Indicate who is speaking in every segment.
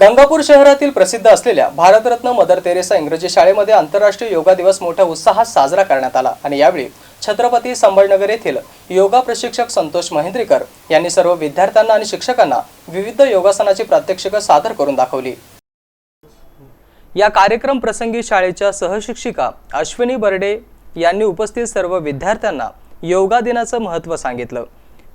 Speaker 1: गंगापूर शहरातील प्रसिद्ध असलेल्या भारतरत्न मदर तेरेसा इंग्रजी शाळेमध्ये आंतरराष्ट्रीय योगा दिवस मोठ्या उत्साहात साजरा करण्यात आला. आणि यावेळी छत्रपती संभाजीनगर येथील योगा प्रशिक्षक संतोष महेंद्रीकर यांनी सर्व विद्यार्थ्यांना आणि शिक्षकांना विविध योगासनाची प्रात्यक्षिकं सादर करून दाखवली. या कार्यक्रम प्रसंगी शाळेच्या सहशिक्षिका अश्विनी बर्डे यांनी उपस्थित सर्व विद्यार्थ्यांना योगा दिनाचं महत्त्व सांगितलं.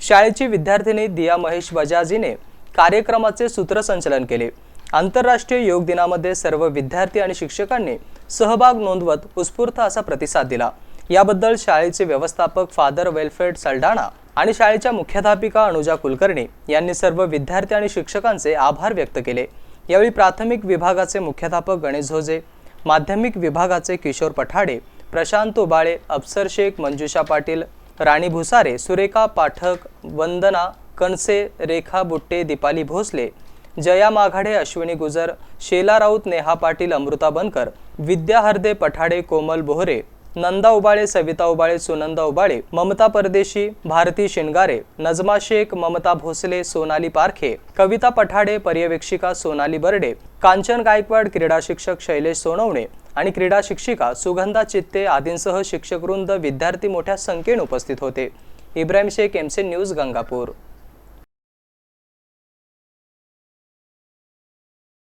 Speaker 1: शाळेची विद्यार्थिनी दिया महेश बजाजीने कार्यक्रमाचे सूत्रसंचलन केले. आंतरराष्ट्रीय योग दिनामध्ये सर्व विद्यार्थी आणि शिक्षकांनी सहभाग नोंदवत उत्स्फूर्त असा प्रतिसाद दिला. याबद्दल शाळेचे व्यवस्थापक फादर वेलफेअर सल्डाणा आणि शाळेच्या मुख्याध्यापिका अनुजा कुलकर्णी यांनी सर्व विद्यार्थी आणि शिक्षकांचे आभार व्यक्त केले. यावेळी प्राथमिक विभागाचे मुख्याध्यापक गणेश झोजे माध्यमिक विभागाचे किशोर पठाडे प्रशांत उबाळे अफसर शेख मंजुषा पाटील राणी भुसारे सुरेखा पाठक वंदना कणसे रेखा बुट्टे दीपाली भोसले जया माघाडे अश्विनी गुजर शेला राऊत नेहा पाटील अमृता बनकर विद्या हरदे पठाडे कोमल बोहरे नंदा उबाळे सविता उबाळे सुनंदा उबाळे ममता परदेशी भारती शिंगारे नजमा शेख ममता भोसले सोनाली पारखे कविता पठाडे पर्यवेक्षिका सोनाली बर्डे कांचन गायकवाड क्रीडा शिक्षक शैलेश सोनवणे आणि क्रीडा शिक्षिका सुगंधा चित्ते आदींसह शिक्षकवृंद विद्यार्थी मोठ्या संख्येने उपस्थित होते. इब्राहिम शेख एमसे न्यूज गंगापूर.